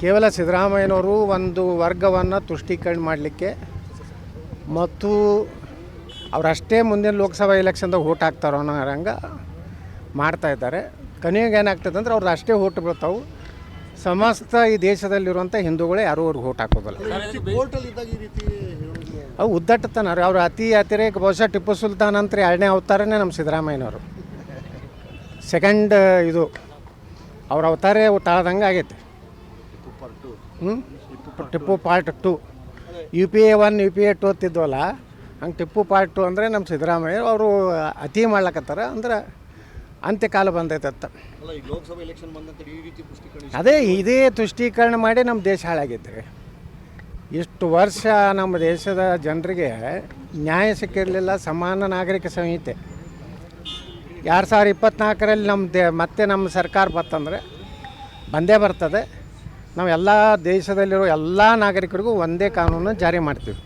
ಕೇವಲ ಸಿದ್ದರಾಮಯ್ಯನವರು ಒಂದು ವರ್ಗವನ್ನು ತುಷ್ಟೀಕರಣ ಮಾಡಲಿಕ್ಕೆ ಮತ್ತು ಅವರಷ್ಟೇ ಮುಂದಿನ ಲೋಕಸಭಾ ಎಲೆಕ್ಷನ್ದಾಗ ಓಟ್ ಹಾಕ್ತಾರೋ ಅನ್ನೋ ಹಂಗೆ ಮಾಡ್ತಾ ಇದ್ದಾರೆ. ಕೊನೆಗೆ ಏನಾಗ್ತದೆ ಅಂದ್ರೆ ಅವ್ರದ್ದು ಅಷ್ಟೇ ಓಟ್ ಬೀಳ್ತಾವೆ. ಸಮಸ್ತ ಈ ದೇಶದಲ್ಲಿರುವಂಥ ಹಿಂದೂಗಳೇ ಯಾರೂ ಅವ್ರಿಗೆ ಓಟ್ ಹಾಕೋದಿಲ್ಲ. ಅವು ಉದ್ದಟ್ಟತನ ರೀ. ಅವ್ರು ಅತಿ ಅತಿರೇಕ ಬಹುಶಃ ಟಿಪ್ಪು ಸುಲ್ತಾನ್ ಅಂತ ಎರಡನೇ ಅವತಾರನೇ ನಮ್ಮ ಸಿದ್ದರಾಮಯ್ಯನವರು. ಸೆಕೆಂಡ್ ಇದು. ಅವ್ರ ಅವತಾರೇ ತಾಳ್ದಂಗೆ ಆಗೈತೆ. ಹ್ಞೂ Tipu part two. U P A one U P A two ಅಂತಿದ್ವಲ್ಲ ಹಂಗೆ ಟಿಪ್ಪು ಪಾರ್ಟ್ ಟು ಅಂದರೆ ನಮ್ಮ ಸಿದ್ದರಾಮಯ್ಯ ಅವರು ಅತಿ ಮಾಡ್ಲಕತ್ತಾರ ಅಂದ್ರೆ ಅಂತ್ಯಕಾಲ ಬಂದೈತೆ ಅಂತ ಅದೇ ಇದೇ ತುಷ್ಟೀಕರಣ ಮಾಡಿ ನಮ್ಮ ದೇಶ ಹಾಳಾಗೈತೆ ರೀ ಇಷ್ಟು ವರ್ಷ ನಮ್ಮ ದೇಶದ ಜನರಿಗೆ ನ್ಯಾಯ ಸಿಕ್ಕಿರಲಿಲ್ಲ ಸಮಾನ ನಾಗರಿಕ ಸಂಹಿತೆ. ಎರಡು ಸಾವಿರ ಇಪ್ಪತ್ತ್ನಾಲ್ಕರಲ್ಲಿ ನಮ್ಮ ದೇ ಮತ್ತೆ ನಮ್ಮ ಸರ್ಕಾರ ಬರ್ತಂದರೆ ಬಂದೇ ಬರ್ತದೆ. ನಾವು ಎಲ್ಲ ದೇಶದಲ್ಲಿರೋ ಎಲ್ಲ ನಾಗರಿಕರಿಗೂ ಒಂದೇ ಕಾನೂನು ಜಾರಿ ಮಾಡ್ತೀವಿ.